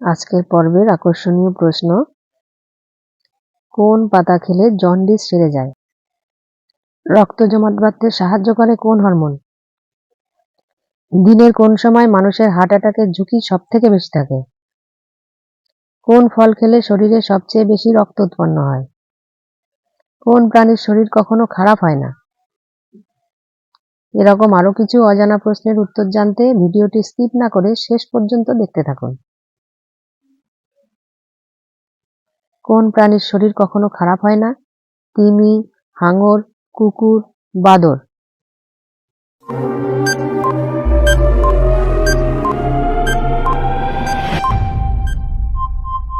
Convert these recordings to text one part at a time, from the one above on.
আজকের পর্বের আকর্ষণীয় প্রশ্ন, কোন পাতা খেলে জন্ডিস সেরে যায়? রক্ত জমাট বাঁধতে সাহায্য করে কোন হরমোন দিনের কোন সময় মানুষের হার্ট অ্যাটাকের ঝুঁকি সব থেকে বেশি থাকে? কোন ফল খেলে শরীরে সবচেয়ে বেশি রক্ত উৎপন্ন হয়? কোন প্রাণীর শরীর কখনো খারাপ হয় না? এরকম আরও কিছু অজানা প্রশ্নের উত্তর জানতে ভিডিওটি স্কিপ না করে শেষ পর্যন্ত দেখতে থাকুন। কোন প্রাণীর শরীর কখনো খারাপ হয় না? তিমি, হাঙর, কুকুর, বাদর।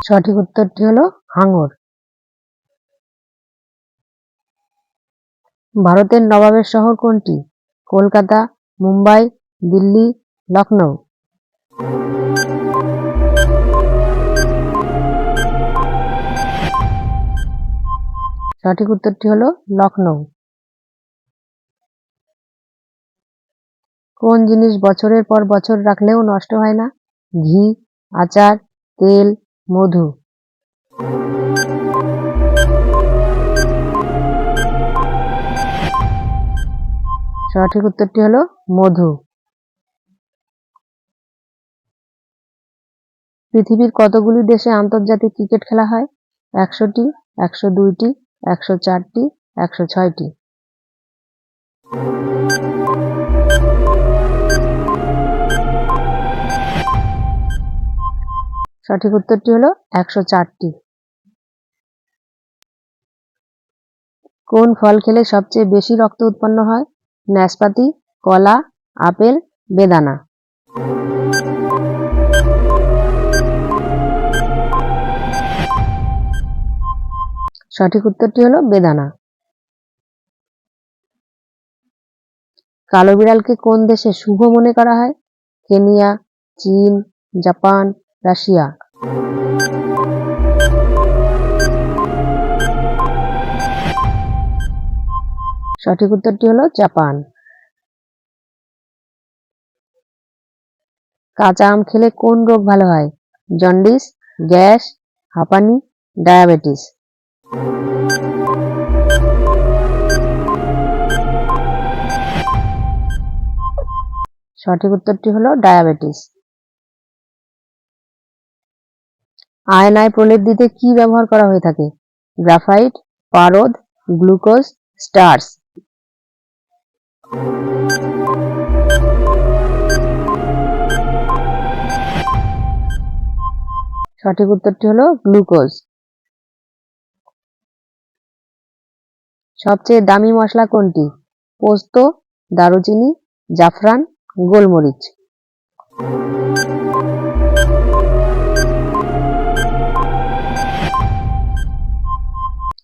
সঠিক উত্তরটি হলো হাঙর। ভারতের নবাবের শহর কোনটি? কলকাতা, মুম্বাই, দিল্লি লখনৌ সঠিক উত্তরটি হলো লখনৌ কোন জিনিস বছরের পর বছর রাখলেও নষ্ট হয় না? ঘি, আচার, তেল, মধু। সঠিক উত্তরটি হলো মধু। পৃথিবীর কতগুলি দেশে আন্তর্জাতিক ক্রিকেট খেলা হয়? একশোটি, একশো দুইটি একশো চারটি, একশো ছয়টি। সঠিক উত্তরটি হলো একশো চারটি। কোন ফল খেলে সবচেয়ে বেশি রক্ত উৎপন্ন হয়? নাশপাতি কলা, আপেল, বেদানা। সঠিক উত্তরটি হলো বেদানা। কালো বিড়ালকে কোন দেশে শুভ মনে করা হয়? কেনিয়া, চীন, জাপান, রাশিয়া। সঠিক উত্তরটি হলো জাপান। কাঁচা আম খেলে কোন রোগ ভালো হয়? জন্ডিস, গ্যাস, হাঁপানি, ডায়াবেটিস। সঠিক উত্তরটি হলো ডায়াবেটিস। আয়নায় প্রলেপ দিতে কি ব্যবহার করা হয়ে থাকে? গ্রাফাইট, পারদ, গ্লুকোজ স্টার্স সঠিক উত্তরটি হলো গ্লুকোজ। সবচেয়ে দামি মশলা কোনটি? পোস্ত, দারুচিনি, জাফরান, গোলমরিচ।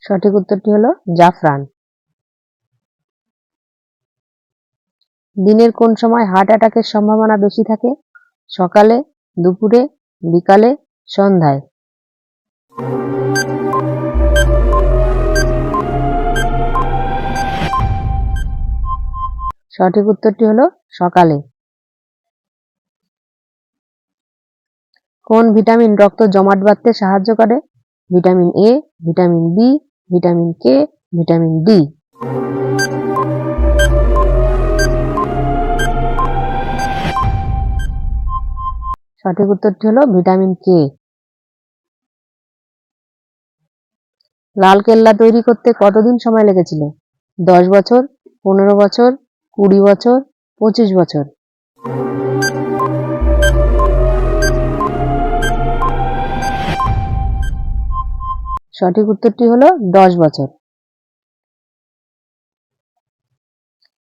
সঠিক উত্তরটি হলো জাফরান। দিনের কোন সময় হার্ট অ্যাটাকের সম্ভাবনা বেশি থাকে? সকালে, দুপুরে, বিকালে, সন্ধ্যায়। সঠিক উত্তরটি হলো সকালে। কোন ভিটামিন রক্ত জমাট বাঁধতে সাহায্য করে? Vitamin A vitamin B vitamin K vitamin D সঠিক উত্তরটি হলো ভিটামিন কে লাল কেল্লা তৈরি করতে কতদিন সময় লেগেছিল? দশ বছর, পনেরো বছর কুড়ি বছর, পঁচিশ বছর। সঠিক উত্তরটি হলো দশ বছর।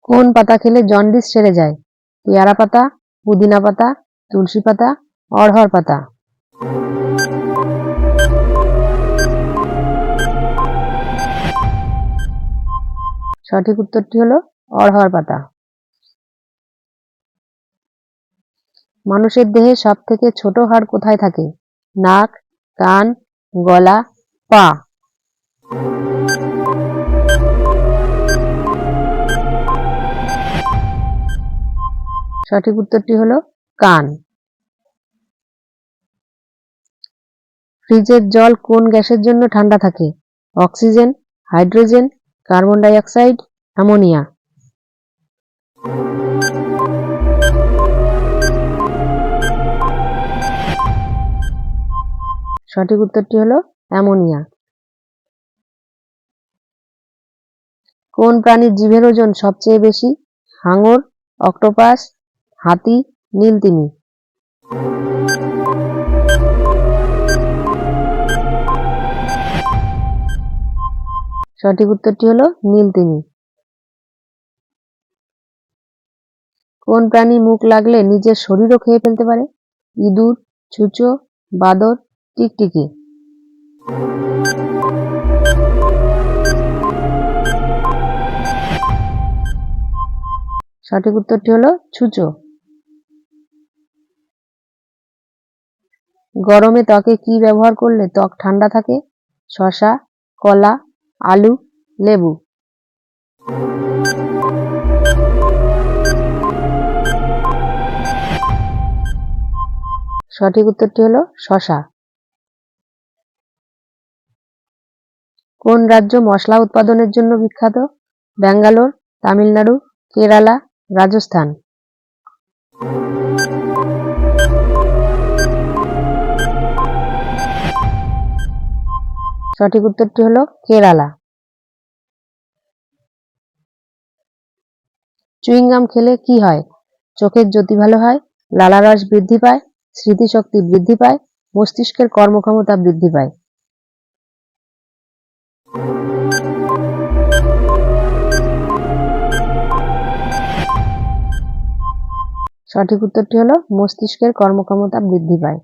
কোন পাতা খেলে জন্ডিস সেরে যায়? পেয়ারা পাতা, পুদিনা পাতা, তুলসী পাতা, অড়হর পাতা। সঠিক উত্তরটি হলো অড়হর পাতা। মানুষের দেহে সব থেকে ছোট হাড় কোথায় থাকে? নাক, কান, গলা, পা। সঠিক উত্তরটি হলো কান। ফ্রিজের জল কোন গ্যাসের জন্য ঠান্ডা থাকে? Oxygen, hydrogen, carbon dioxide ammonia. সঠিক উত্তরটি হলো অ্যামোনিয়া। কোন প্রাণীর জিভের ওজন সবচেয়ে বেশি? হাঙর, অক্টোপাস, হাতি, নীলতিমি। সঠিক উত্তরটি হলো নীলতিমি। কোন প্রাণী মুখ লাগলে নিজের শরীরও খেয়ে ফেলতে পারে? ইঁদুর, ছুঁচো, বাদর টিকটিকি সঠিক উত্তরটি হলো ছুঁচো। গরমে ত্বকে কি ব্যবহার করলে ত্বক ঠান্ডা থাকে? শসা, কলা, আলু, লেবু। সঠিক উত্তরটি হলো শসা। কোন রাজ্য মশলা উৎপাদনের জন্য বিখ্যাত? ব্যাঙ্গালোর, তামিলনাড়ু, কেরালা, রাজস্থান। সঠিক উত্তরটি হলো কেরালা। চুইংগাম খেলে কি হয়? চোখের জ্যোতি ভালো হয়, লালারস বৃদ্ধি পায়, স্মৃতিশক্তি বৃদ্ধি পায়, মস্তিষ্কের কর্মক্ষমতা বৃদ্ধি পায়। সঠিক উত্তরটি হলো মস্তিষ্কের কর্মক্ষমতা বৃদ্ধি পায়।